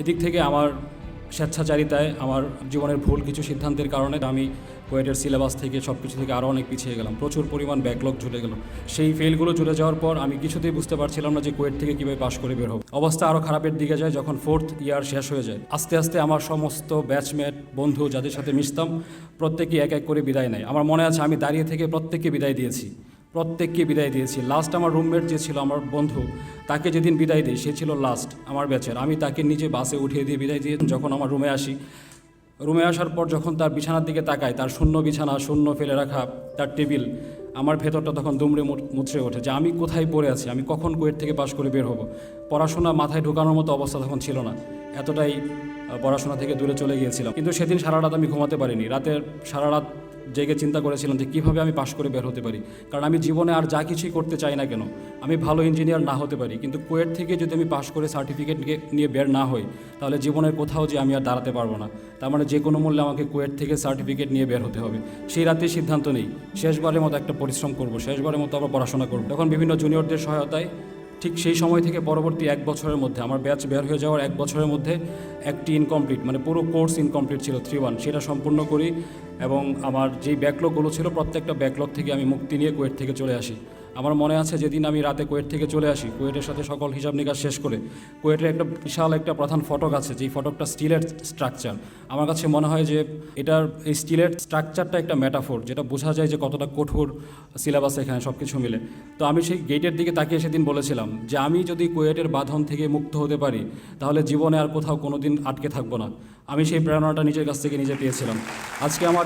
এদিক থেকে আমার স্বেচ্ছাচারিতায় আমার জীবনের ভুল কিছু সিদ্ধান্তের কারণে আমি কোয়েটের সিলেবাস থেকে সব কিছু থেকে আরও অনেক পিছিয়ে গেলাম। প্রচুর পরিমাণ ব্যাকলগ ঝুলে গেল। সেই ফেলগুলো ঝুলে যাওয়ার পর আমি কিছুতেই বুঝতে পারছিলাম না যে কোয়েট থেকে কীভাবে পাশ করে বের হব। অবস্থা আরও খারাপের দিকে যায় যখন ফোর্থ ইয়ার শেষ হয়ে যায়। আস্তে আস্তে আমার সমস্ত ব্যাচমেট বন্ধু যাদের সাথে মিশতাম, প্রত্যেকেই এক এক করে বিদায় নেয়। আমার মনে আছে আমি দাঁড়িয়ে থেকে প্রত্যেককে বিদায় দিয়েছি। প্রত্যেককে বিদায় দিয়েছি। লাস্ট আমার রুমমেট যে ছিল আমার বন্ধু, তাকে যেদিন বিদায় দিই, সে ছিল লাস্ট আমার ব্যাচের আমি তাকে নিজে বাসে উঠিয়ে দিয়ে বিদায় দিয়ে যখন আমার রুমে আসি রুমে আসার পর যখন তার বিছানার দিকে তাকায় তার শূন্য বিছানা, শূন্য ফেলে রাখা, তার টেবিল, আমার ভেতরটা তখন দুমড়ে মুচড়ে ওঠে যে আমি কোথায় পড়ে আছি, আমি কখন কুয়েট থেকে পাশ করে বের হব? পড়াশোনা মাথায় ঢোকানোর মতো অবস্থা তখন ছিল না। এতটাই পড়াশোনা থেকে দূরে চলে গিয়েছিলাম। কিন্তু সেদিন সারা রাত আমি ঘুমাতে পারিনি। রাতের সারা রাত জেগে চিন্তা করেছিলাম যে কীভাবে আমি পাশ করে বের হতে পারি। কারণ আমি জীবনে আর যা কিছুই করতে চাই না কেন, আমি ভালো ইঞ্জিনিয়ার না হতে পারি। কিন্তু কুয়েট থেকে যদি আমি পাশ করে সার্টিফিকেট নিয়ে বের না হই, তাহলে জীবনের কোথাও যে আমি আর দাঁড়াতে পারব না। তার মানে যে কোনো মূল্যে আমাকে কুয়েট থেকে সার্টিফিকেট নিয়ে বের হতে হবে। সেই রাতে সিদ্ধান্ত নেই। শেষবারের মতো একটা পরিশ্রম করব, শেষবারের মতো আবার পড়াশোনা করব। তখন বিভিন্ন জুনিয়রদের সহায়তায় ঠিক সেই সময় থেকে পরবর্তী এক বছরের মধ্যে আমার ব্যাচ বের হয়ে যাওয়ার এক বছরের মধ্যে একটি ইনকমপ্লিট মানে পুরো কোর্স ইনকমপ্লিট ছিল থ্রি ওয়ান সেটা সম্পূর্ণ করি। এবং আমার যেই ব্যাকলগগুলো ছিল, প্রত্যেকটা ব্যাকলগ থেকে আমি মুক্তি নিয়ে কুয়েট থেকে চলে আসি। আমার মনে আছে যেদিন আমি রাতে কুয়েট থেকে চলে আসি কুয়েটের সাথে সকল হিসাব নিকাশ শেষ করে কুয়েটের একটা বিশাল একটা প্রধান ফটক আছে, যেই ফটকটা স্টিলের স্ট্রাকচার আমার কাছে মনে হয় যে এটার, এই স্টিলের স্ট্রাকচারটা একটা ম্যাটাফোর যেটা বোঝা যায় যে কতটা কঠোর সিলেবাস এখানে সব কিছু মিলে। তো আমি সেই গেটের দিকে তাকিয়ে সেদিন বলেছিলাম যে আমি যদি কুয়েটের বাঁধন থেকে মুক্ত হতে পারি, তাহলে জীবনে আর কোথাও কোনো দিন আটকে থাকব না। আমি সেই প্রেরণাটা নিজের কাছ থেকে নিজে পেয়েছিলাম। আজকে আমার